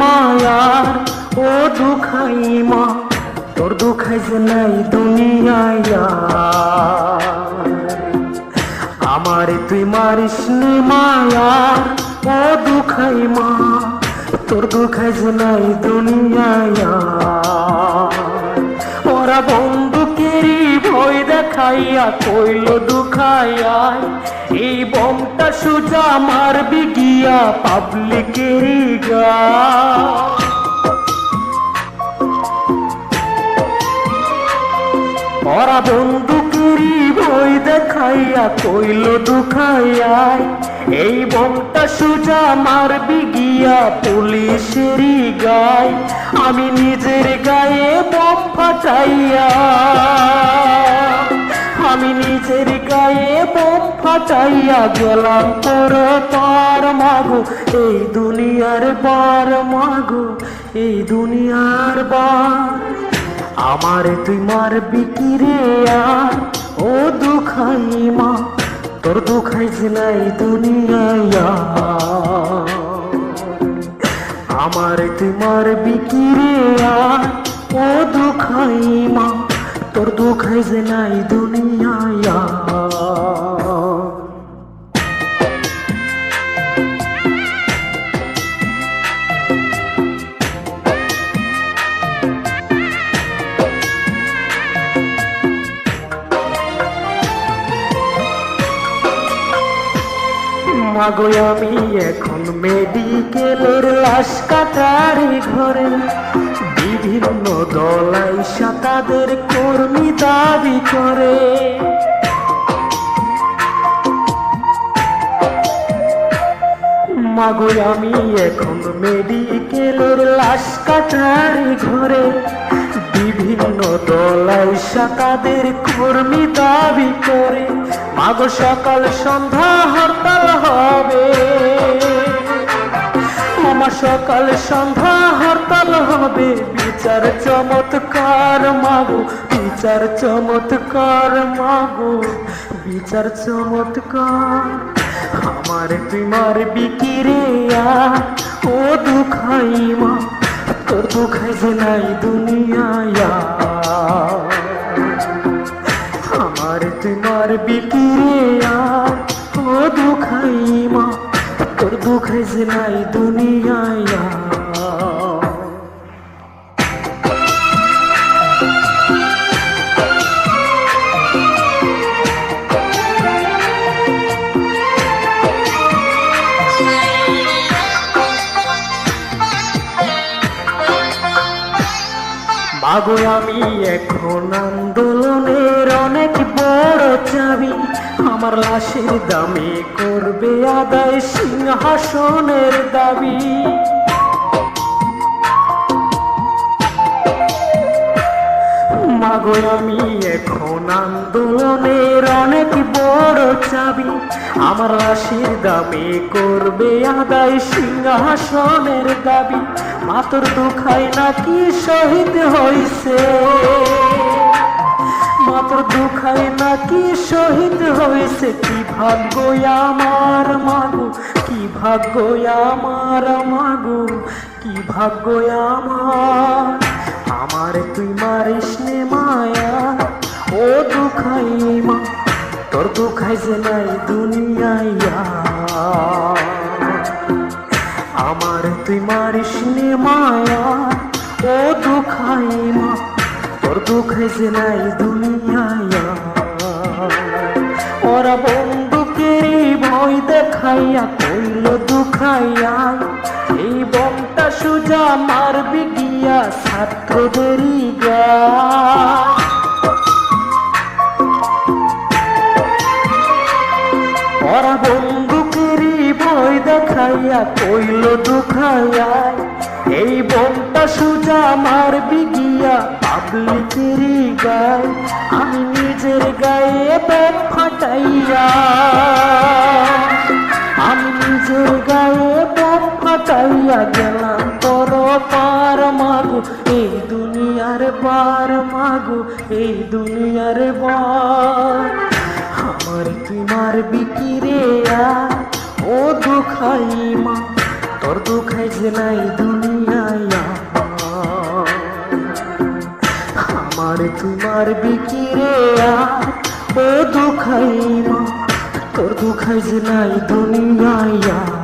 মায়ার ও দুখাই মা, তোর দুখাই যে নাই দুনিয়ায়। আমারে তুই মারিস নে মায়ার ও দুখাই মা, তোর দুখাই যে নাই দুনিয়ায়। ওরা বন্দুকেরই ভয় দেখাইয়া কইল দুখাইয়ায় এই বমটা সুজা মারবি গিয়া পাবলিকেরই গা। ওরা বন্দুকেরই ভয় দেখাইয়া কইল দুখাইয়ায়। এই বমটা সুজা মারবি গিয়া পুলিশেরই গায়। আমি নিজের গায়ে বম ফাটাইয়া আমি নিজের গায়ে বম ফাটাইয়া গেলাম তোর পার মাগো। এই দুনিয়ার বার মাগো, এই দুনিয়ার বার আমার তুই মারবি কি রে আর? ও দুখাই মা, তোর দুখাই দুনিয়ায় আর। আমার তুই মারবি কি রে আর? ও দুখাই তোর যে নাই দুনিয়ায়। মাগো আমি এখন মেডিকেলের লাশ কাটার ঘরে বিভিন্ন দলাই তাদের কর্মী দাবি করে। মাগো আমি এখন মেডিকেলের লাশ কাটার ঘরে। বিভিন্ন দলাই তাদের কর্মী দাবি করে। মাগো সকাল সন্ধ্যা হরতাল হবে। সকাল সন্ধ্যা, হরতাল হবে বিচার চমৎকার মাগো, বিচার চমৎকার মাগো, বিচার চমৎকার আমার তোমার বিকিরে ও দুখাই মা, তোর দুখাই যে নাই দুনিয়ায় আর। আমার তোমার বিকিরে ও দুখাই মা, তোর দুখাই যে নাই দুনিয়ায় মাগো আমি এখন আন্দোলনের অনেক বড় চাবি। আমার লাশের দামে করবে আদায় সিংহাসনের দাবি। মাগো আমি এখন আন্দোলনের অনেক বড় চাবি আমার রাশির দামে করবে আদায় সিংহাসনের দাবি। মাতর দুখাই নাকি শহীদ হইছে? মাত্র দুখাই নাকি শহীদ হয়েছে কি ভাগ্য আমার মাগো? কি ভাগ্য আমার মাগো? কি ভাগ্য আমার? আমার তুই মারিস নে মায়া। ও দুখাই মা, তোর দুখাই যে নাই দুনিয়ায় আমার তুই মারিস নে মায়া, ও দুখাই মা, তোর দুখাই যে নাই দুনিয়ায় ওরা বন্দুকেরই ভয় দেখাইয়া কইল, দুখাইয়া, এই বমটা সুজা মারবি গিয়া, ছাত্রদেরই গা। কইল দুখাইয়ায় এই বমটা সুজা মারবি গিয়া পাবলিকেরই গায়। আমি নিজের গায়ে বম ফাটাইয়া। আমি নিজের গায়ে বম ফাটাইয়া গেলাম তোর পার মাগো। এই দুনিয়ার বার মাগো, এই দুনিয়ার বার আমার তোমার বিকিরে ও দুখাই মা তোর দুঃখাই যে নাই দুনিয়ায়। আমার তোমার বিকিরে ও দুঃখাই মা তোর দুঃখাই যে নাই দুনিয়ায়।